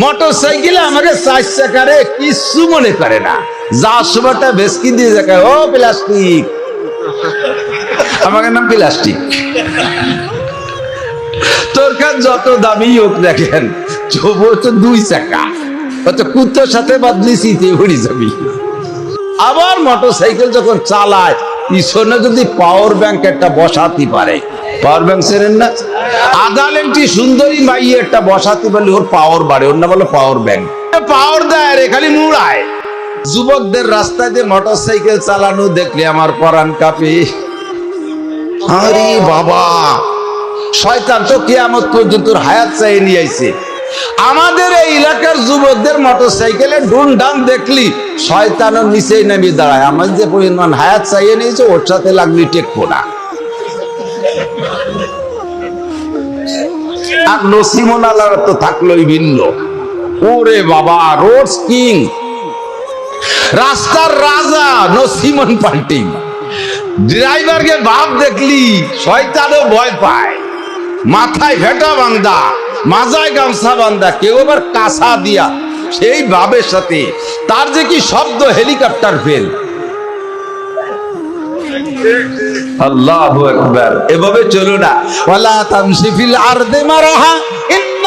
Motor সাইকেলে আমাকে চার চাকারে কিছু মনে করে না। যা সময়টা বেসকি দিয়ে যায় ও, প্লাস্টিক। আমাকে নাম প্লাস্টিক। তোর কান যত দামি হোক দেখেন তবু তো দুই চাকা। হয়তো কুত্তার সাথে বাদলি শীতে উড়ি যাবি। আবার মোটর সাইকেল যখন চালায়, পিছনে যদি পাওয়ার ব্যাংক একটা বসাতে পারে পাওয়ার ব্যাংক চেনেন না। আদালেন্টি সুন্দরী মাই একটা বসাতে পারলে ওর পাওয়ার বাড়ে, ওর না বলে পাওয়ার ব্যাংক। পাওয়ার দেয় রে, খালি মুড়ায়। যুবকদের রাস্তায় দিয়ে মোটর সাইকেল চালানো দেখলে আমার পরাণ কাঁপে। আরে বাবা, শয়তান তো কিয়ামত পর্যন্ত হায়াত চাই নিয়ে আইছে। আমাদের এই এলাকার যুবকদের মোটর সাইকেলে ডুন ডান দেখলি শয়তানের নিচেই নামিয়ে দাঁড়ায়। আমার যে পরিমাণ হায়াত চাইয়ে নিয়েছে, ওর সাথে লাগলি টেকবো না। আর নসিমন আলার তো থাকলোই ভিন্ন। ওরে বাবা রোড কিং। রাস্তার রাজা নসিমন পাল্টিং। ড্রাইভারকে বাপ দেখলি, শয়তানও ভয় পায়। মাথায় ভেটা বান্দা, মাজায় গামছা বান্দা, কেউ আবার কাঁসা দিয়া সেই বাবের সাথে। তার যে কি শব্দ, হেলিকপ্টার ফেল। আল্লাহু আকবার। এভাবে চলো না। ওয়ালা তামশি ফিল আরদি মারাহা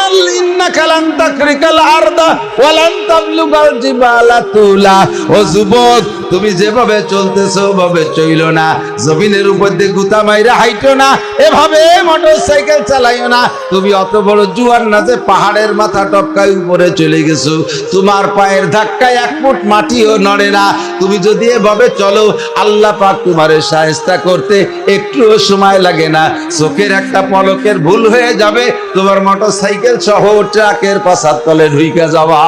ইন্নাল ইন্নাকা লান তাকরিকাল আরদা ওয়া লান তাবলুগাল জিবালা তুলা। ও যুবক, তুমি যেভাবে চলতেছো ওভাবে চইলো না। জমিনের উপর দিয়ে গুতা মাইরা হাইটো না। এভাবে মোটরসাইকেল চালাইও না। তুমি অত বড় জুয়ার না যে পাহাড়ের মাথা টপকায় উপরে চলে গেছো। তোমার পায়ের ধাক্কায় এক ফুট মাটিও নড়ে না। তুমি যদি এভাবে চলো, আল্লাহ পাক তোমারে সাহেস্তা করতে একটুও সময় লাগে না। চোখের একটা পলকের ভুল হয়ে যাবে। তোমার মোটর সাইকেল সহ ট্রাকের পাশার তলে ঢুইকে যাওয়া।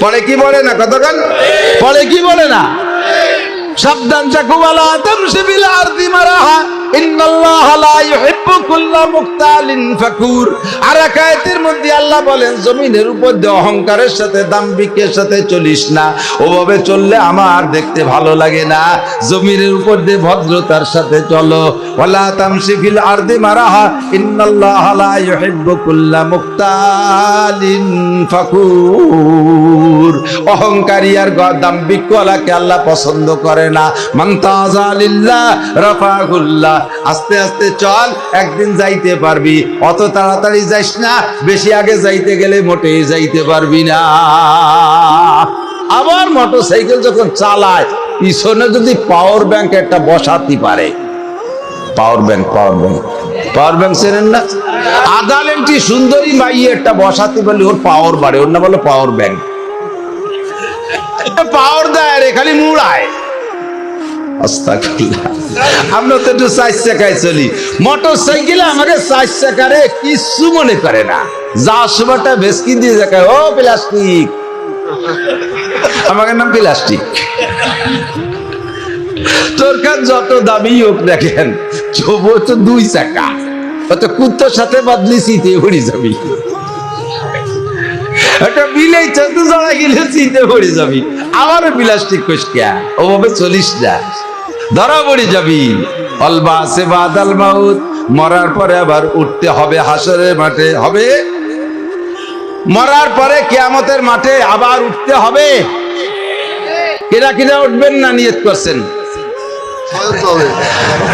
পরে কি বলে না কতক্ষণ? পরে কি বলে না? সাবধান চাকুবালা তামশি বিল আরদি মারাহা ইন্নাল্লাহ আর এক মধ্যে আল্লাহ বলেন, জমিনের উপর দিয়ে অহংকারের সাথে, দাম্ভিকের সাথে চলিস না। ওভাবে চললে আমার দেখতে ভালো লাগে না। জমিনের উপর দিয়ে ভদ্রতার সাথে চলো। ওয়ালা তামশি ফিল আরদি মারাহা, ইন্নাল্লাহ লা ইউহিব্বু কুল্লা মুক্তালিন ফাকুর। অহংকারী আর দাম্ভিকওয়ালাকে আল্লাহ পছন্দ করে না। মান্তাজা লিল্লাহ রাফাহুল্লাহ। আস্তে আস্তে চল, একদিন যাইতে পারবি। অত তাড়াতাড়ি যাইস না, বেশি আগে যাইতে গেলে মোটেই যাইতে পারবি না। আবার মোটরসাইকেল যখন চালায়, পিছনে যদি পাওয়ার ব্যাংক একটা বসাতে পারে। Power bank power bank power bank চেনেন না? আদালেন্টি সুন্দরী মাই একটা বসাতে পারলে ওর পাওয়ার বাড়ে। ওর না বলে পাওয়ার ব্যাংক পাওয়ার দেয় রে খালি মুড়ায়। আমরা তো একটু চার চাকায় চলি। মোটর সাইকেলে আমাকে চার চাকারে কিছু মনে করে না। যা সময়টা ভেসকি দিয়ে দেখায় ও প্লাস্টিক। আমাকে নাম প্লাস্টিক। তোর কান যত দামি হোক দেখেন তবু তো দুই চাকা। অত কুত্তার সাথে বাদলি শীতে উড়ি যাবি। একটা বিলেই চোদ্দ জড়া গেলে চিনতে পড়ে যাবি। আমারও প্লাস্টিক কোষকিয়া ওভাবে চলিস না ধরা পড়ে যাবি। অলবা সে বাদাল মাউত। মরার পরে আবার উঠতে হবে হাসরের মাঠে। হবে? মরার পরে কেয়ামতের মাঠে আবার উঠতে হবে। কিরা কিরা উঠবেন না নিয়ত করছেন?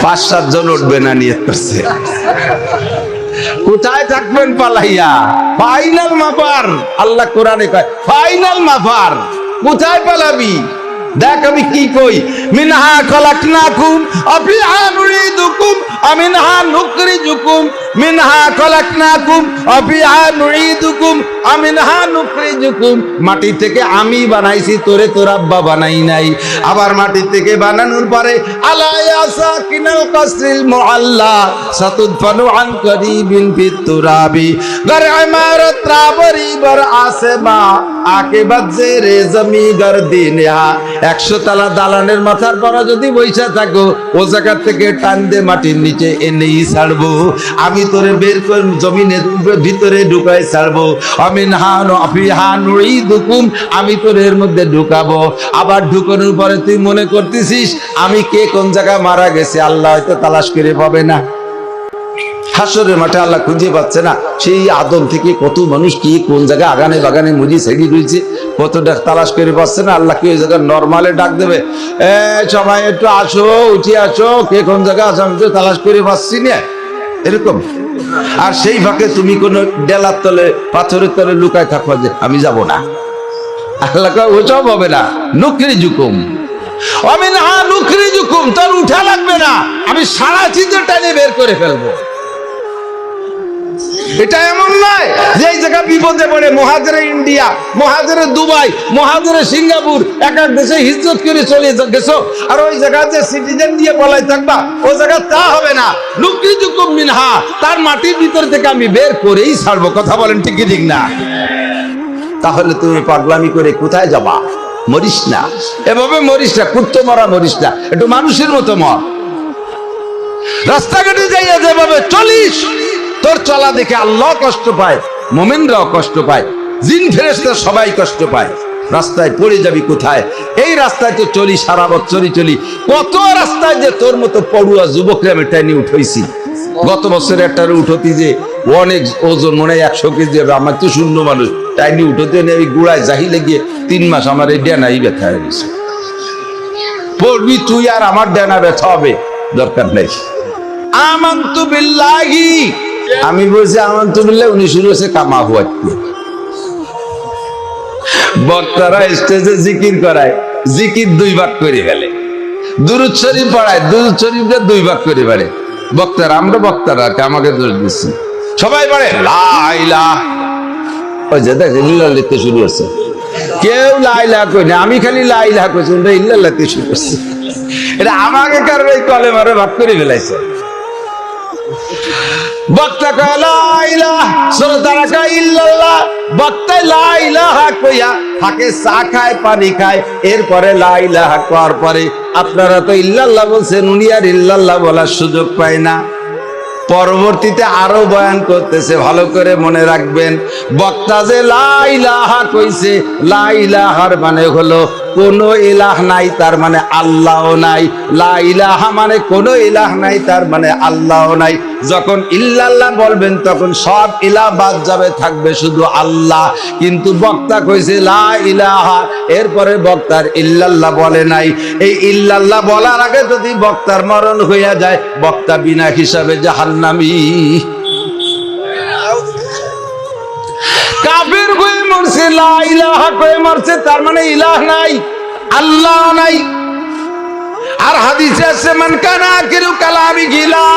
পাঁচ সাত জন উঠবে না নিয়ত করছে কোথায় থাকবেন পালাইয়া? ফাইনাল মাফার। আল্লাহ কোরআনে কয় ফাইনাল মাফার। কোথায় পালাবি? দেখ আমি কি কই। মিনহা খলাকনাকুম আফিহা নুরিদুকুম আমিনহা নুকরিজুকুম মিনহা খলাকনাকুম আফিহা নুরিদুকুম আমিনহা নুকরিজুকুম মাটি থেকে আমি বানাইছি, তোরে তোর আব্বা বানাই নাই। আবার মাটি থেকে বানানোর পরে আলায়াসা কিনাল কাসরিল মুআল্লা, সাতুদফানু আন করিবিন ফিত তুরাবি। গর ইমারত রাবরি বর আসমা আকে বাজে রে জমি গর দিনহা একশো তালা দালানের মাথার পরা যদি বৈশা থাকো, ও জায়গার থেকে টান দে মাটির নিচে এনেই ছাড়বো। আমি তোরে বের করে জমিনের ভিতরে ঢুকাই ছাড়বো। আমিন হান ওই দুকুম আমি তোর এর মধ্যে ঢুকাবো। আবার ঢুকানোর পরে তুই মনে করতেছিস, আমি কে কোন জায়গায় মারা গেছে, আল্লাহ হয়তো তালাশ করে পাবে না। হাসরের মাঠে আল্লাহ খুঁজে পাচ্ছে না। সেই আদম থেকে কত মানুষ কি, কোন জায়গায় আগানে বাগানে মুজি সেগি রয়েছে কতটা তালাশ করে পাচ্ছে না? আল্লাহ কি ওই জায়গায় নর্মালে ডাক দেবে? এ, সবাই একটু আসো, উঠে আসো, কে কোন জায়গায় আসো আমি তো তালাশ করে পাচ্ছি না। এরকম। আর সেই ফাঁকে তুমি কোনো ডেলার তলে, পাথরের তলে লুকায় থাকো যে, আমি যাব না। আল্লাহ ওসব হবে না। নুকরি জুকুম আমি না নুকরি জুকুম তোর উঠা লাগবে না। আমি সারা চিত্র টানে বের করে ফেলব। এটা এমন নয় যে জায়গা বিপদে পড়ে, মহাজেরে ইন্ডিয়া, মহাজেরে দুবাই, মহাজেরে সিঙ্গাপুর, এক এক দেশে হিজরত করে চলে গেছো। আর ওই জায়গা যে সিটিজেন দিয়ে বলাই থাকবা ওই জায়গা তা হবে না। লুকি জুকুম মিনহা, তার মাটির ভিতর থেকে আমি বের করেই ছাড়বো। কথা বলেন ঠিকই ঠিক না? তাহলে তুমি পাগলামি করে কোথায় যাবা? মরিস না। এভাবে মরিস না, কুত্তো মরা মরিস না। একটু মানুষের মতো মর। রাস্তাঘাটে যাইয়া যেভাবে চলিস তোর চলা দেখে আল্লাহ কষ্ট পায়, মোমেনরাও কষ্ট পায়, জিন ফেরেস্তা সবাই কষ্ট পায়। রাস্তায় পড়ে যাবি কোথায়? এই রাস্তায় তো চলি, সারা বছরই চলি। কত রাস্তায় যে তোর মতো পড়ুয়া যুবকরা আমি টাইনি উঠাইছি। গত বছর একটা উঠতি যে, অনেক ওজন মনে হয় একশো কেজি হবে, আমার তো শূন্য মানুষ। টাইনি উঠতে নেই, আমি গুড়ায় জাহিলে গিয়ে তিন মাস আমার এই ডেনাই ব্যথা হয়ে গেছে। পড়বি তুই আর আমার ডেনা ব্যথা হবে, দরকার নেই। আমান্তু বিল্লাহি। আমি বলছি আমান্তু বিল্লাহ উনি শুরু হয়েছে কামা হুয়াতে বক্তারা স্টেজে জিকির করায়, জিকির দুই ভাগ করে ফেলে। দুরুদ শরীফ পড়ায়, দুরুদ শরীফটা দুই ভাগ করে পারে বক্তারা, আমরা বক্তারা আমাকে দোষ দিচ্ছি। সবাই পড়ে লাইলা ওই যে দেখ ইল্লাহ লিখতে শুরু হচ্ছে কেউ লাইলা কই না, আমি খালি লাইলা কইছি ওটা লিখতে শুরু করছি। এটা আমাকে এই কলে মারে ভাগ করে ফেলাইছে? বক্তা বক্তা চা খায়, পানি খায়, এরপরে পরে আপনারা তো ইল্লাল্লাহ বলছেন, উনি আর ইল্লাল্লাহ বলার সুযোগ পায় না। পরবর্তীতে আরও বয়ান করতেছে, ভালো করে মনে রাখবেন, বক্তা যে লাইলাহা কইছে লাইলাহার মানে হলো কোনো ইলাহ নাই, তার মানে আল্লাহ নাই। লাইলাহা মানে কোনো ইলাহ নাই, তার মানে আল্লাহ নাই। যখন ইল্লাল্লাহ বলবেন, তখন সব ইলাহ বাদ যাবে, থাকবে শুধু আল্লাহ। কিন্তু বক্তা কইছে, লা ইলাহা। এরপরে বক্তার ইল্লাল্লাহ বলে নাই। এই ইল্লাল্লাহ বলার আগে যদি বক্তার মরণ হইয়া যায়, বক্তা বিনা হিসাবে জাহান্নামী। কাফের হয়ে মরছে লা ইলাহা কয়ে মরছে তার মানে ইলাহ নাই আল্লাহ নাই। আর হাদিসে আছে, মান কানা আখিরু কালামি কি লা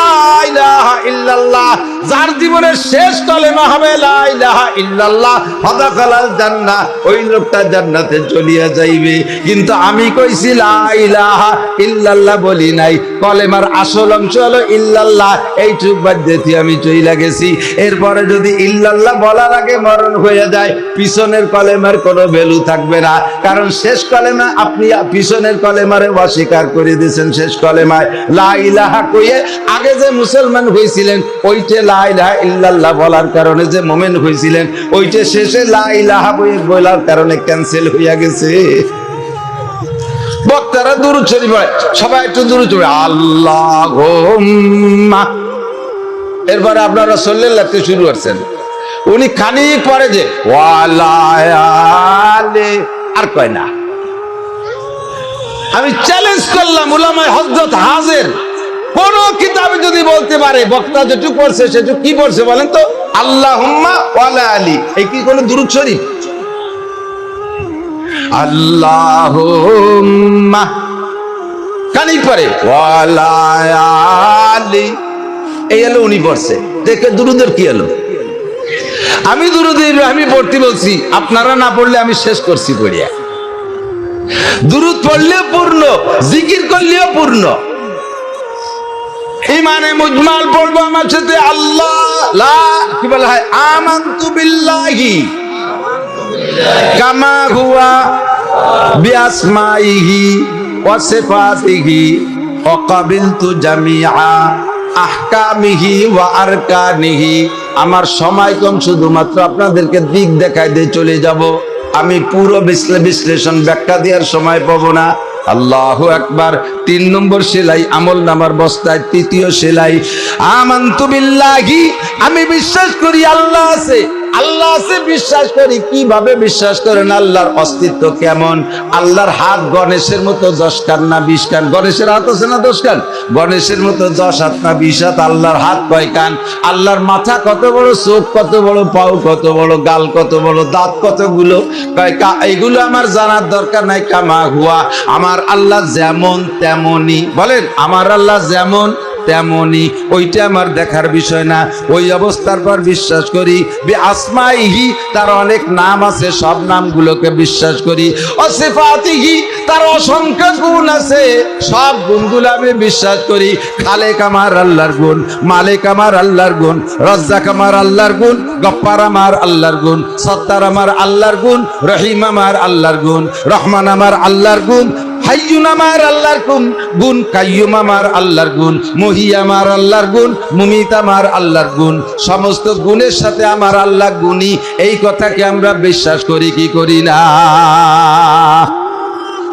ইলাহা ইল্লাল্লাহ। যার জীবনের শেষ কলেমা হবে, লা ইলাহা ইল্লাল্লাহ। ফাদাখালাল জান্নাহ, ওই লোকটা জান্নাতে চলিয়া যাইবে। কিন্তু আমি কইছি, লা ইলাহা ইল্লাল্লাহ বলি নাই। কলেমার আসল অংশ হলো, ইল্লাল্লাহ। এইটুক বাদ দিতে আমি চইলা গেছি। এরপরে যদি ইল্লাল্লাহ বলার আগে মরণ হয়ে যায়, পিছনের কলেমার কোনো ভ্যালু থাকবে না। কারণ শেষ কলেমা আপনি পিছনের কলেমারে অস্বীকার করে দিয়েছেন শেষ কলেমায়। লা কইয়ে আগে যে মুসলমান হয়েছিলেন ওইটে লা ইলাহা ইল্লাল্লাহ বলার কারণে যে মোমেন হয়েছিলেন ওইটে শেষে লা ইলাহা বইয়ে বলার কারণে ক্যান্সেল হইয়া গেছে। বক্তারা দূর ছড়ি পড়ে, সবাই একটু দূর চড়ে আল্লাহ এরপরে আপনারা সল্লের লাগতে শুরু করছেন। উনি খানিক পরে যে, ওয়ালায়ালে, আর কয় না। আমি চ্যালেঞ্জ করলাম উলামায় হজরত হাজের। কোন কিতাবে যদি বলতে পারে, বক্তা যেটুকু পড়ছে সেটুকু কি পড়ছে বলেন তো? আল্লাহ ওয়ালা আলী। এই কি কোনো দুরুদ শরীফ? আল্লাহ কানি পরে ওয়ালায়ালি এই এলো উনি পড়ছে। দেখে দুরুদের কি এলো আমি দুরুদ আমি পড়তে বলছি। আপনারা না পড়লে আমি শেষ করছি পড়িয়া। দুরুদ পড়লেও পূর্ণ, জিকির করলেও পূর্ণ। ইমানে মুজমাল পড়ব আমার সাথে আল্লাহ। কি বলা হয়? আমান্তু বিল্লাহি। কামা হুয়া বিআসমাইহি ওয়া সিফাতিহি ওয়া কাবিলতু জামিআ আহকামিহি ওয়া আরকানিহি। আমার সময় কম, শুধুমাত্র আপনাদেরকে দিক দেখাই দিয়ে চলে যাব। আমি পুরো বিশ্লে- বিশ্লেষণ ব্যাখ্যা দেওয়ার সময় পাব না। আল্লাহ একবার তিন নম্বর সেলাই, আমল নামার বস্তায়। তৃতীয় সেলাই আমি বিশ্বাস করি আল্লাহ আছে। আল্লাহ আছে, বিশ্বাস করি। কীভাবে বিশ্বাস করেন? আল্লাহর অস্তিত্ব কেমন? আল্লাহর হাত গণেশের মতো দশ কান না বিশ কান? গণেশের হাত আছে না দশ কান? গণেশের মতো দশ হাত না বিশ হাত? আল্লাহর হাত কয় কান? আল্লাহর মাথা কত বড়? চোখ কত বড়? পাউ কত বড়? গাল কত বড়? দাঁত কতগুলো? কয় এগুলো আমার জানার দরকার নাই, কামা হুয়া। আমার আল্লাহ যেমন তেমনই বলেন, আমার আল্লাহ যেমন তেমনই ওইটা আমার দেখার বিষয় না। ওই অবস্থার পর বিশ্বাস করি আসমাইহি, তার অনেক নাম আছে, সব নামগুলোকে বিশ্বাস করি। অসিফাতিহি তার অসংখ্য গুণ আছে সব গুণগুলো আমি বিশ্বাস করি খালেক আমার আল্লাহর গুণ মালিক আমার আল্লাহর গুণ রজ্জাক আমার আল্লাহর গুণ গপ্পার আমার আল্লাহর গুণ সত্তার আমার আল্লাহর গুণ রহিম আমার আল্লাহর গুণ রহমান আমার আল্লাহর গুণ হাইয়ুন আমার আল্লাহর গুণ গুণ কাইয়ুম আমার আল্লাহর গুণ মহি আমার আল্লাহর গুণ মুমিত আমার আল্লাহর গুণ সমস্ত গুণের সাথে আমার আল্লাহ গুণী এই কথাকে আমরা বিশ্বাস করি কি করি না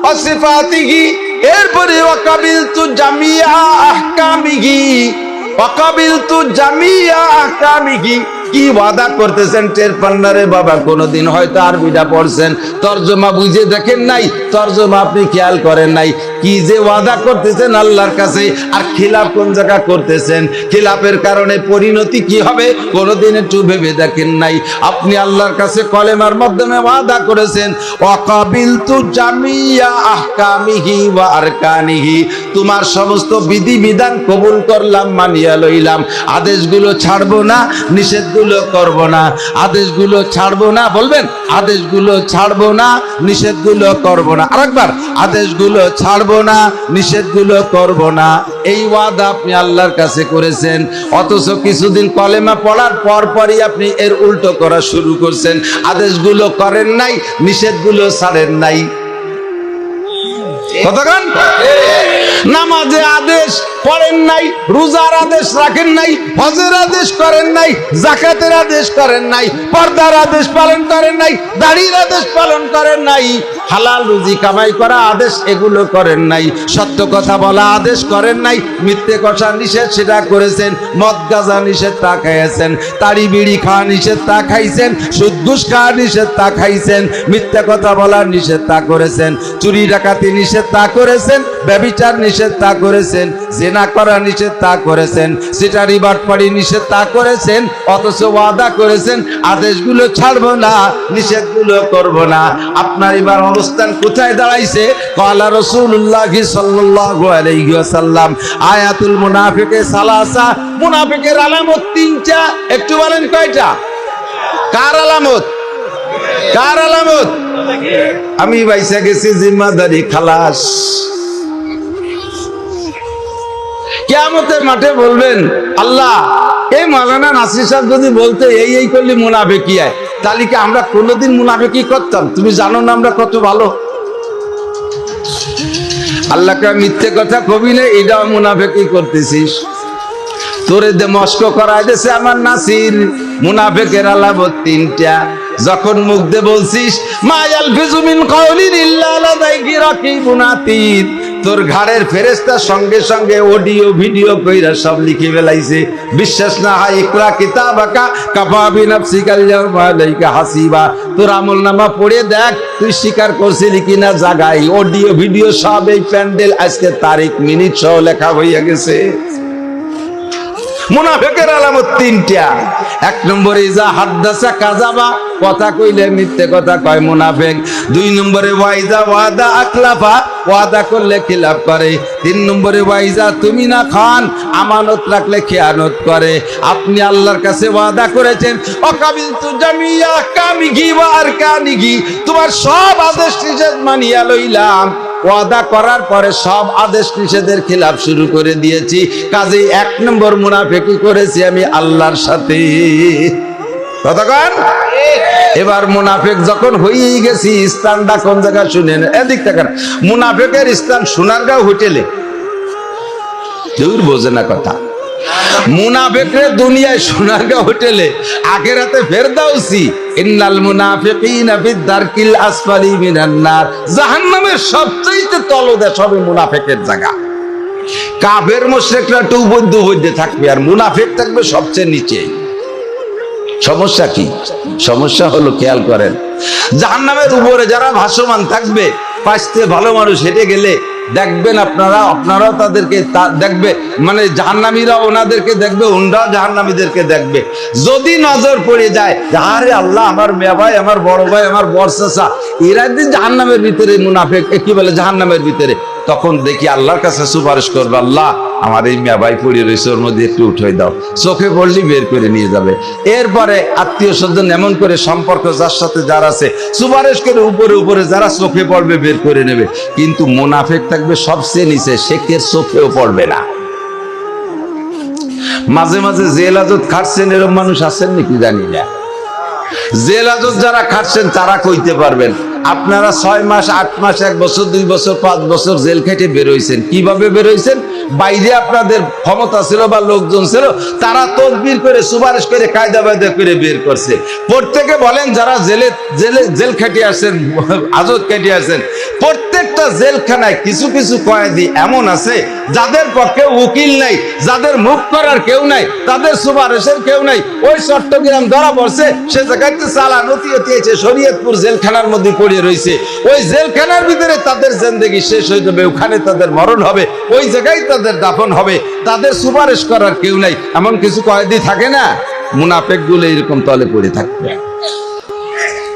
অসিফাতিহি এরপরে অকাবিল তু জামিয়া আহকামিহি অকাবিল তু জামিয়া আহকামিহি কি ওয়াদা করতেছেন? টের পান্নারে বাবা, কোনোদিন হয়তো আরবিটা পড়ছেন। তর্জমা বুঝে দেখেন নাই? তর্জমা আপনি খেয়াল করেন নাই? কি যে ওয়াদা করতেছেন আল্লাহর কাছে? আর খিলাফ কোন জায়গা করতেছেন? খিলাফের কারণে পরিণতি কি হবে? কোনোদিন একটু ভেবে দেখেন নাই। আপনি আল্লাহর কাছে কলেমার মাধ্যমে ওয়াদা করেছেন অকাবিল তু জামিয়া আহকামিহি ওয়া আরকানিহি। তোমার সমস্ত বিধি বিধান কবুল করলাম, মানিয়া লইলাম। আদেশগুলো ছাড়বো না নিষেধগুলো করব না। আদেশগুলো ছাড়বো না, বলবেন? আদেশগুলো ছাড়বো না, নিষেধগুলো করব না। আরেকবার, আদেশগুলো ছাড়বো না, নিষেধগুলো করব না। এই ওয়াদা আপনি আল্লাহর কাছে করেছেন, অথচ কিছুদিন কলেমা পড়ার পর পরই আপনি এর উল্টো করা শুরু করছেন। আদেশগুলো করেন নাই, নিষেধগুলো ছাড়েন নাই। কতক্ষণ? নামাজে আদেশ করেন নাই, রোজার আদেশ রাখেন নাই, হজের আদেশ করেন নাই, জাকাতের আদেশ করেন নাই, পর্দার আদেশ পালন করেন নাই, দাড়ির আদেশ পালন করেন নাই, হালাল রুজি কামাই করা আদেশ এগুলো করেন নাই, সত্য কথা বলা আদেশ করেন নাই, মিথ্যে কথা নিষেধ সেটা করেছেন, মদ গাজা নিষেধ তা খাইয়েছেন, তাড়ি বিড়ি খাওয়া নিষেধ তা খাইছেন, সুদ ঘুষ খাওয়া নিষেধ তা খাইছেন, মিথ্যে কথা বলা নিষেধ তা করেছেন, চুরি ডাকাতি নিষেধ তা করেছেন, ব্যবিচার নিষেধ তা করেছেন, জেনা করা নিষেধ তা করেছেন, সিটারি বাটপাড়ি নিষেধ তা করেছেন, অথচ ওয়াদা করেছেন, আদেশগুলো ছাড়বো না, নিষেধগুলো করব না। আপনার এবার অবস্থান কোথায় দাঁড়াইছে? কলা রসুল্লাহ ওয়াসাল্লাম। আয়াতুল মুনাফিকে সালাসা, মুনাফিকের আলামত তিনটা, একটু বলেন কয়টা? কার আলামত? কার আলামত? আমি বাইসা গেছি জিম্মাদারি খালাস। কেয়ামতের মাঠে বলবেন, আল্লাহ, এই মালানা নাসির সাহেব যদি বলতে এই এই করলে মুনাফে কি হয় তাহলে কি আমরা কোনোদিন মুনাফে কি করতাম? তুমি জানো না আমরা কত ভালো? আল্লাহকে মিথ্যে কথা কবি না, এটাও মুনাফে কি করতেছিস। তোরে দে মস্ক করাই দেছে আমার নাসির, মুনাফেকের আলামত তিনটা। যখন মুখ দে বলছিস, মায়াল ফিজুমিন কাউলিন ইল্লা লাদাইকি রাকিবুন আতীত। তোর ঘাড়ের ফেরেস্তার সঙ্গে সঙ্গে অডিও ভিডিও কইরা সব লিখে বেলাইছে বিশ্বাস না হয় ইকরা কিতাবাকা কাফা বিনাফসিকাল ইয়াউমা আলাইকা হাসিবা। তোর আমল নামা পড়ে দেখ, তুই স্বীকার করছিলি কিনা জাগাই। অডিও ভিডিও সব এই প্যান্ডেল আজকে তারিখ মিনিট সহ লেখা হইয়া গেছে। মুনাফেকের আলামত তিনটা। এক নম্বরে, ইজা হাদ্দাসা কাজাবা কথা কইলে মিথ্যে কথা কয় মুনাফেক। দুই নম্বরে ওয়াইজা ওয়াদা আকলাফা ওয়াদা করলে খিলাফ করে। তিন নম্বরে ওয়াইজা তুমি না খান আমানত রাখলে খেয়ানত করে। আপনি আল্লাহর কাছে ওয়াদা করেছেন অকাবিল তু জামিয়া কামিগি ওয়া আরকানিগি তোমার সব আদেশ নিষেধ মানিয়া লইলাম। ওয়াদা করার পরে সব আদেশ নিষেধের খিলাফ শুরু করে দিয়েছি। কাজে এক নম্বর মুনাফেকি করেছি আমি আল্লাহর সাথে। এবার মুনাফেক যখন হয়েই গেছি, স্থানটা কোন জায়গায় শুনে এদিক থেকে মুনাফেকের স্থান সোনারগাঁও হোটেলে। দূর বোঝে না কথা। মুনাফেকরে দুনিয়ায় সোনারগাঁ হোটেলে আখেরাতে ফেরদাউসি ইন্নাল মুনাফিকিনা আসফালি মিনান নার। জাহান্নামের সবচেয়ে তলদেশ হবে মুনাফেকের জায়গা। কাফের মুশরিকরা একটু উপদ্য উপদ্য থাকবে, আর মুনাফেক থাকবে সবচেয়ে নিচে। সমস্যা কি? সমস্যা হলো, খেয়াল করেন। জাহান্নামের উপরে যারা ভাসমান থাকবে, পাঁচতে ভালো মানুষ হেঁটে গেলে দেখবেন আপনারা, আপনারাও তাদেরকে দেখবে। মানে জাহান্নামীরা ওনাদেরকে দেখবে, ওনরাও জাহান্নামীদেরকে দেখবে। যদি নজর পড়ে যায় আরে আল্লাহ, আমার মেয়া ভাই, আমার বড় ভাই, আমার বর্ষা এরা যদি জাহান্নামের ভিতরে মুনাফেক কি বলে জাহান্নামের ভিতরে? তখন দেখি আল্লাহর কাছে সুপারিশ করবে, আল্লাহ, আমার এই মেয়া ভাই পড়ে রয়েছে, ওর মধ্যে একটু উঠে দাও। চোখে পড়লি বের করে নিয়ে যাবে। এরপরে আত্মীয় স্বজন এমন করে সম্পর্ক, যার সাথে যার আছে, সুপারিশ করে উপরে উপরে যারা চোখে পড়বে বের করে নেবে। কিন্তু মুনাফেক থাকবে সবচেয়ে নিচে শেখের চোখেও পড়বে না। মাঝে মাঝে জেল আজত খাটছেন এরকম মানুষ আছেন নাকি জানি না। জেল আজত যারা খাটছেন, তারা কইতে পারবেন আপনারা ছয় মাস, আট মাস, এক বছর, দুই বছর, পাঁচ বছর জেল খেটে বেরোইছেন। কীভাবে বেরোইছেন? বাইরে আপনাদের ক্ষমতা ছিল বা লোকজন ছিল, তারা তদবির করে, সুপারিশ করে, কায়দা বায়দা করে বের করছে। প্রত্যেকে বলেন, যারা জেলে জেলে, জেল খেটে আসেন, আজত খেটে আসেন প্রত্যেকটা জেলখানায় কিছু কিছু কয়েদি এমন আছে, যাদের পক্ষে উকিল নাই, যাদের মুখ করার কেউ নাই, তাদের সুপারিশের কেউ নাই। ওই চট্টগ্রাম ধরা পড়ছে, সে জায়গাতে চালা নতি হতিয়েছে শরীয়তপুর জেলখানার মধ্যে পড়ে রয়েছে। ওই জেলখানার ভিতরে তাদের জিন্দগি শেষ হয়ে যাবে, ওখানে তাদের মরণ হবে, ওই জায়গায় তাদের দাফন হবে, তাদের সুপারিশ করার কেউ নাই। এমন কিছু কয়েদি থাকে না মুনাফেকগুলো এরকম তলে পড়ে থাকবে।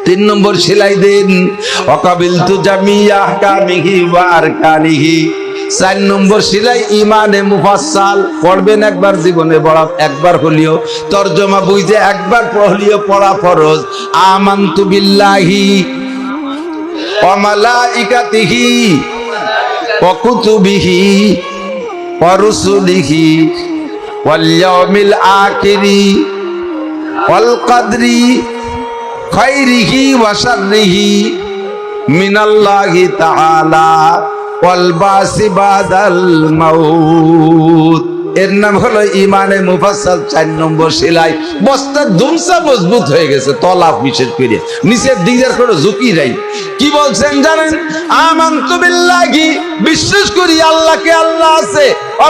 তিন নম্বর সেলাই দিন। অকাবিল তু জামিয়া কামিহি ওয়ার কানিহি চার নম্বর সেলাই ইমানে মুফাসাল পড়বেন একবার জীবনে পড়া একবার হলিও। তর্জমা বুঝে একবার পড়লিও পড়া ফরজ। আমান্তু বিল্লাহি ওয়া মালাইকাতিহি ওয়া কুতুবিহি ওয়া রুসুলিহি ওয়াল ইয়াউমিল আখিরি ওয়াল কদরি খাইরিহি ওয়া শাররিহি মিনাল্লাহি তাআলা ওয়াল বাসি বাদাল মাউত। এর নাম হলো ইমানে মুফাসসাল চার নম্বর সেলাই। বস্তা ধুমসা মজবুত হয়ে গেছে তলা বিশেষ করে। নিচের দিকের কোনো ঝুঁকি নাই। কি বলছেন জানেন? আমান্তু বিল্লাহি, বিশ্বাস করি আল্লাহকে আল্লাহ আছে। ও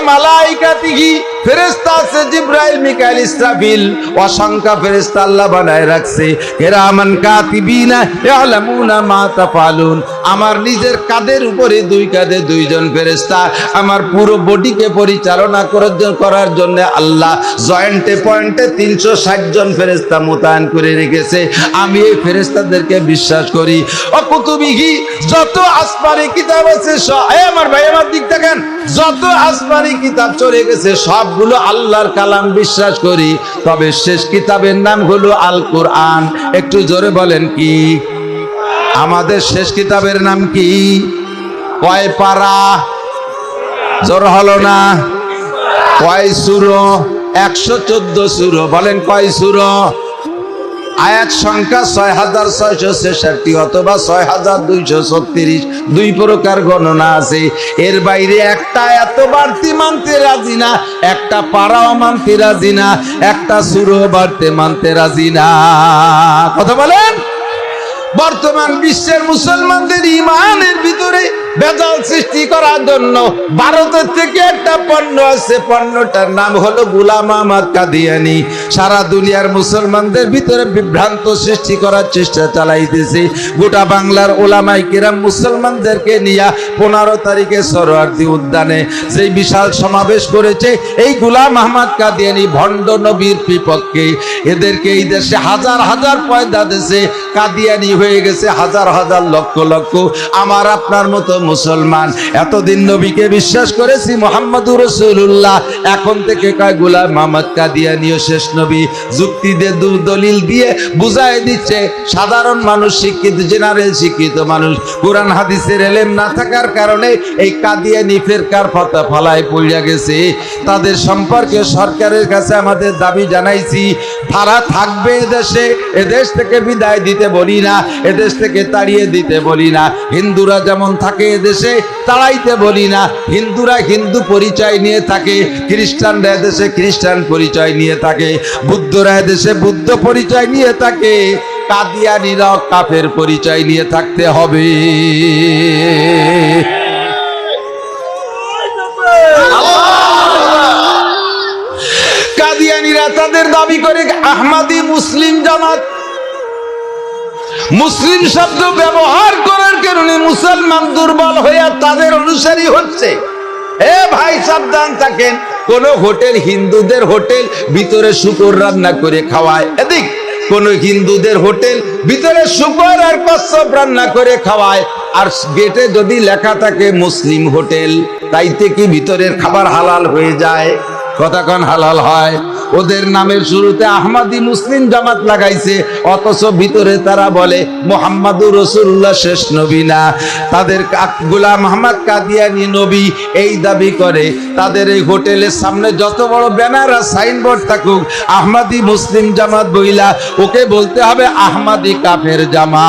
আমার নিজের কাদের উপরে দুই কাঁধে দুইজন ফেরেশতা। আমার পুরো বডিকে পরিচালনা করার জন্য- আল্লাহ জয়েন্টে পয়েন্টে তিনশো ষাট জন ফেরেশতা মোতায়েন করে রেখেছে। আমি এই ফেরেশতাদেরকে বিশ্বাস করি। অকুতুবিহি যত আসমানি কিতাব আছে আমার ভাই, আমার দিক দেখেন যত আসমানি কিতাব চলে গেছে, সবগুলো আল্লাহর কালাম বিশ্বাস করি। তবে শেষ কিতাবের নাম হলো আল কোরআন একটু জোরে বলেন কি? আমাদের শেষ কিতাবের নাম কি? কয় পারা? জোর হলো না? কয় সুরো? একশো চোদ্দ সুরো। বলেন কয় সুরো? আয়াত সংখ্যা ছয় হাজার ছয়শো ছেষট্টি অথবা ছয় হাজার দুইশো ছত্রিশ। দুই প্রকার গণনা আছে। এর বাইরে একটা এত বাড়তি মানতে রাজি না, একটা পাড়াও মানতে রাজি না, একটা সুরো বাড়তে মানতে রাজি না। কথা বলেন? বর্তমান বিশ্বের মুসলমানদের ইমানের ভিতরে বেজাল সৃষ্টি করার জন্য ভারতের থেকে একটা পণ্য আছে। পণ্যটার নাম হলো গুলাম আহমদ কাদিয়ানি। সারা দুনিয়ার মুসলমানদের ভিতরে বিভ্রান্ত সৃষ্টি করার চেষ্টা চালাইতেছে। গোটা বাংলার ওলামাই কিরাম মুসলমানদেরকে নিয়ে পনেরো তারিখে সরোয়ার্দি উদ্যানে যে বিশাল সমাবেশ করেছে, এই গুলাম আহমদ কাদিয়ানি ভণ্ড নবীর বিপক্ষে। এদেরকে এই দেশে হাজার হাজার পয়দা দেশে কাদিয়ানি হয়ে গেছে হাজার হাজার লক্ষ লক্ষ। আমার আপনার মতো মুসলমান। এতদিন নবীকে বিশ্বাস করেছি মোহাম্মদুর রসুল্লাহ এখন থেকে কয়, গুলাম মোহাম্মদ কাদিয়ানিও শেষ নবী। যুক্তি দিয়ে দু দলিল দিয়ে বুঝাই দিচ্ছে, সাধারণ মানুষ শিক্ষিত জেনারেল শিক্ষিত মানুষ। কোরআন, হাদিসের এলেম না থাকার কারণে এই কাদিয়ানি ফেরকার ফতা ফলায় পড়িয়া গেছে। তাদের সম্পর্কে সরকারের কাছে আমাদের দাবি জানাইছি, তারা থাকবে এদেশে এদেশ থেকে বিদায় দিতে বলি না এদেশ থেকে তাড়িয়ে দিতে বলি না। হিন্দুরা যেমন থাকে এদেশে তাড়াইতে বলি না। হিন্দুরা হিন্দু পরিচয় নিয়ে থাকে, খ্রিস্টানরা এদেশে খ্রিস্টান পরিচয় নিয়ে থাকে, বুদ্ধরা এদেশে বুদ্ধ পরিচয় নিয়ে থাকে কাদিয়ানিরাও কাফের পরিচয় নিয়ে থাকতে হবে। কাদিয়ানিরা তাদের দাবি করে, আহমাদি মুসলিম জামাত মুসলিম শব্দ ব্যবহার করার কারণে মুসলমান দুর্বল হয়ে তাদের অনুসারী হচ্ছে। এ ভাই, সাবধান থাকেন। কোন হোটেল হিন্দুদের হোটেল, ভিতরে শুকর রান্না করে খাওয়ায়। এদিক, কোন হিন্দুদের হোটেল, ভিতরে শুকর আর কচ্ছপ রান্না করে খাওয়ায়। আর গেটে যদি লেখা থাকে মুসলিম হোটেল, তাইতে কি ভিতরের খাবার হালাল হয়ে যায়? কতক্ষণ হালাল হয়। ওদের নামের শুরুতে আহমাদি মুসলিম জামাত লাগাইছে, অথচ ভিতরে তারা বলে, মোহাম্মদুর রসুল্লাহ শেষ নবী না। তাদের গোলাম মোহাম্মদ কাদিয়ানি নবী এই দাবি করে, তাদের এই হোটেলের সামনে যত বড় ব্যানার আর সাইনবোর্ড থাকুক, আহমাদি মুসলিম জামাত বইলা ওকে বলতে হবে আহমাদি কাফের জামা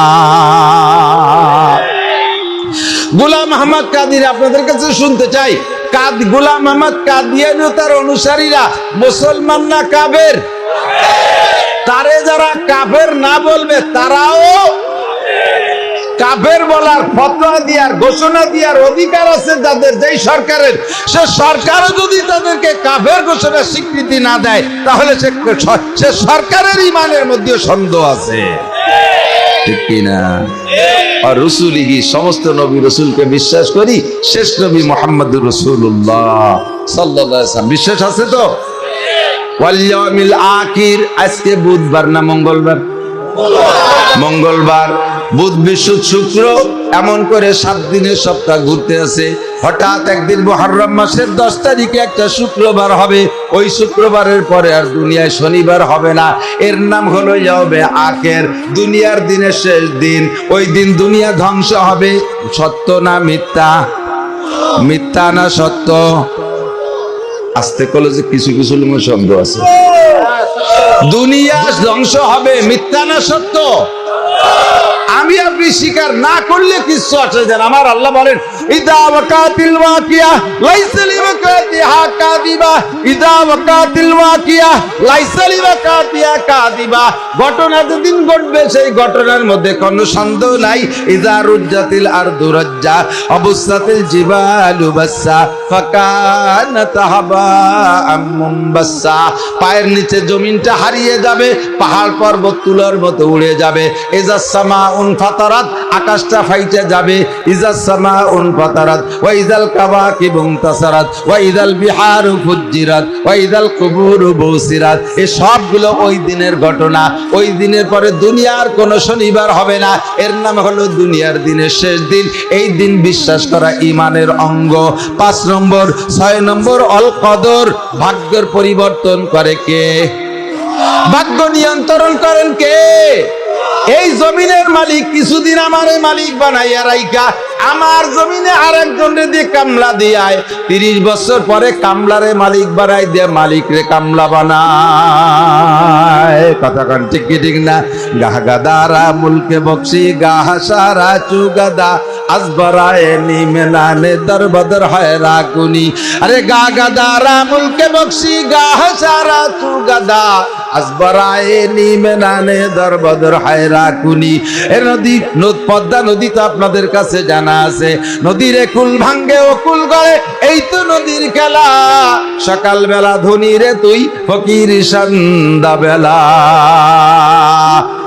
গুলাম আহমদ কাদির আপনাদের কাছে শুনতে চাই। কাদ গুলাম আহমদ কাদিয়ানি তার অনুসারীরা। মুসলমান না কাবের তারে যারা কাফের না বলবে, তারাও কাফের বলার ফতোয়া দিয়ার ঘোষণা দিয়ার অধিকার আছে যাদের, যেই সরকারের। সে সরকারও যদি তাদেরকে কাফের ঘোষণা স্বীকৃতি না দেয়, তাহলে সে সরকারের ইমানের মধ্যে সন্দেহ আছে। ঠিক কিনা? আর রসুলিহি সমস্ত নবী রসুলকে বিশ্বাস করি? শেষ নবী মোহাম্মদ রসুল্লাহ সাল্লাম। বিশ্বাস আছে তো? আখির আজকে বুধবার না মঙ্গলবার? মঙ্গলবার। বুধ বৃহস্পতি শুক্র, এমন করে সাত দিনের সপ্তাহ ঘুরতে আছে। হঠাৎ একদিন মহরম মাসের দশ তারিখে একটা শুক্রবার হবে। ওই শুক্রবারের পরে আর দুনিয়ায় শনিবার হবে না। এর নাম হলো যাবে আখের। দুনিয়ার দিনের শেষ দিন, ওই দিন দুনিয়া ধ্বংস হবে। সত্য না মিথ্যা? মিথ্যা না সত্য? আসতে আস্তে কলেজে কিছু কিছু শব্দ আছে। দুনিয়া ধ্বংস হবে, মিথ্যা না সত্য? আমি আপনি স্বীকার না করলে কিছু আসে যান আমার আল্লাহ বলেন ইদা রুজ্জাতিল আরদু রাজ্জা, অবস্থাতিল জিবালু বাসসা ফাকানাত হাবাআম মুনবাসসা পায়ের নিচে জমিনটা হারিয়ে যাবে, পাহাড় পর্বত তুলার মতো উড়ে যাবে। ইজা সামা উন ফাতারাত, আকাশটা ফাইটে যাবে। ইজা সামা উন ফাতারাত ওয়া ইজাল কাওয়াকিব তাসারাত ওয়া ইজাল বিহারু ফুজ্জিরাত কুবুরু বুসিরাত। এই সবগুলো ওই দিনের ঘটনা। ওই দিনের পরে দুনিয়ার কোনো শনিবার হবে না। এর নাম হলো দুনিয়ার দিনের শেষ দিন। এই দিন বিশ্বাস করা ইমানের অঙ্গ। পাঁচ নম্বর, ছয় নম্বর, অল কদর। ভাগ্যের পরিবর্তন করে কে? ভাগ্য নিয়ন্ত্রণ করেন কে? এই জমিনের মালিক কিছুদিন আমার মালিক বানাইয়া রাইকা আমার জমিনে আর একজনের দিয়ে কামলা দিয়ায়, তিরিশ বছর পরে কামলারে মালিক বানাই দিয়ে মালিক রে কামলা বানায়। কথা কন ঠিক কি ঠিক না? গাহ গাদারা মুলকে বক্সি গাহ সারা চুগাদা আসবরায় নি মেলানে দর বদর হয় রাগুনি। আরে গা গাদারা মুলকে বক্সি গাহ সারা চুগাদা আসবরায় নিমেনানে দরবদর হায়রা কুনি। এ নদী পদ্মা নদী তো আপনাদের কাছে জানা আছে। নদীর কুল ভাঙ্গে ও কুল গড়ে, এই তো নদীর খেলা। সকাল বেলা ধনী রে তুই ফকির সন্ধ্যা বেলা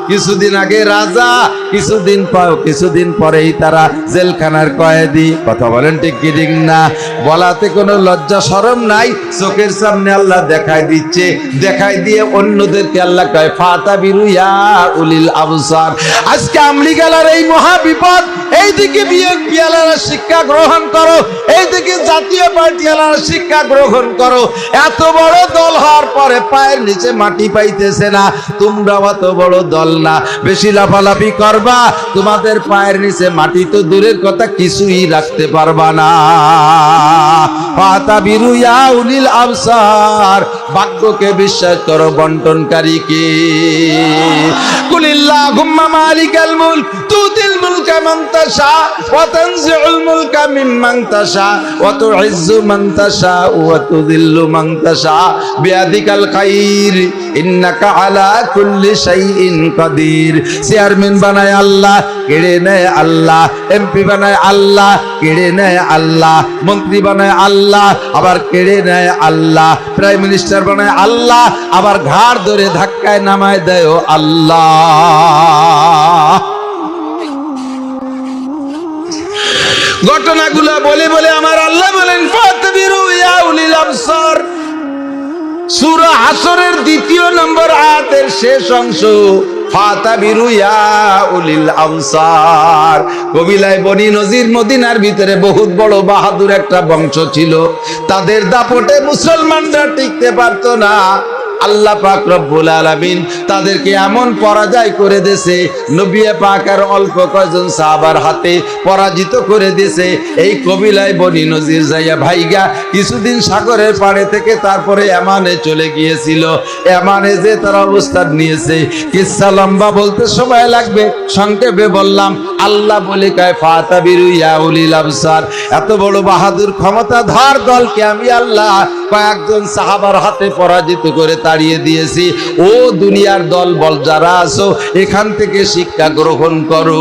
কিছুদিন আগে রাজা, কিছুদিন কিছুদিন পরেই তারা জেলখানার কয়েদি। কথা বলেন ঠিক কি ঠিক না? বলাতে কোনো লজ্জা, শরম নাই। চোখের সামনে আল্লাহ দেখায় দিচ্ছে। দেখায় দিয়ে অন্যদেরকে আল্লাহ কয় ফাতা বিরুয়া উলিল আবসার। আজকে আমলি গেলার এই মহা বিপদ এইদিকে বিএনপি আলারা শিক্ষা গ্রহণ করো, এইদিকে জাতীয় পার্টি আলারা শিক্ষা গ্রহণ করো। এত বড় দল হওয়ার পরে পায়ের নিচে মাটি পাইতেছে না তোমরা অত বড় দল না। বেশি লাফালাফি করবা, তোমাদের পায়ের নিচে মাটি তো দূরের কথা কিছুই রাখতে পারবা না। পাতা বিরুয়া উলিল আবসার, ভাগ্যকে বিশ্বাস করো বন্টনকারীকে কুলিল্লাহুম্মা মালিকাল মুলক, তুতিল মুলকা মান তাশা ওয়া চেয়ারম্যান বানায় আল্লাহ, কেড়ে নেয় আল্লাহ। এমপি বানায় আল্লাহ, কেড়ে নেয় আল্লাহ। মন্ত্রী বানায় আল্লাহ, আবার কেড়ে নেয় আল্লাহ। প্রাইম মিনিস্টার বানায় আল্লাহ, আবার ঘাড় ধরে ধাক্কায় নামায় দেয় আল্লাহ। ঘটনাগুলো বলে বলে আমার আল্লাহ বলেন হাসরের দ্বিতীয় নম্বর আয়াতের শেষ অংশ কবিলায় বনি নজির মদিনার ভিতরে বহুত বড় বাহাদুর একটা বংশ ছিল। তাদের দাপটে মুসলমানরা টিকতে পারতো না। আল্লাহ পাক রব্বুল আলামিন তাদেরকে এমন পরাজয় করে দিয়েছে, নবী পাক আর অল্প কয়জন সাহাবার হাতে পরাজিত করে দিয়েছে। এই কবিলায় বনি নজির যাইয়া ভাইগা কিছুদিন সাগরের পাড়ে থেকে তারপরে এমানে চলে গিয়েছিল। এমানে যে তার অবস্থান নিয়েছে, কিসা লম্বা বলতে সময় লাগবে, সংক্ষেপে বললাম, আল্লাহ বলে কয়, ফাতাবিরু ইয়া উলিল আবসার, এত বড় বাহাদুর ক্ষমতাধর দলকে আমি আল্লাহ কয়েকজন সাহাবার হাতে পরাজিত করে তাড়িয়ে দিয়েছি। ও দুনিয়ার দল বল যারা আছো, এখান থেকে শিক্ষা গ্রহণ করো।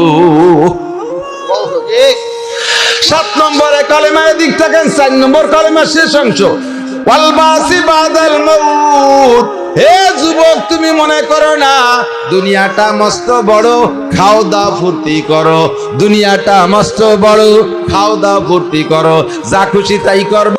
সাত নম্বরে কলেমায় দিক থাকেন, চার নম্বর কলেমা শেষ অংশ। ওয়ালবাসি বাদাল মউত। হে যুবক, তুমি মনে করো না, দুনিয়াটা মস্ত বড় খাও দাও ফুর্তি করো। দুনিয়াটা মস্ত বড় খাও দাও ফুর্তি করো। যা খুশি তাই করো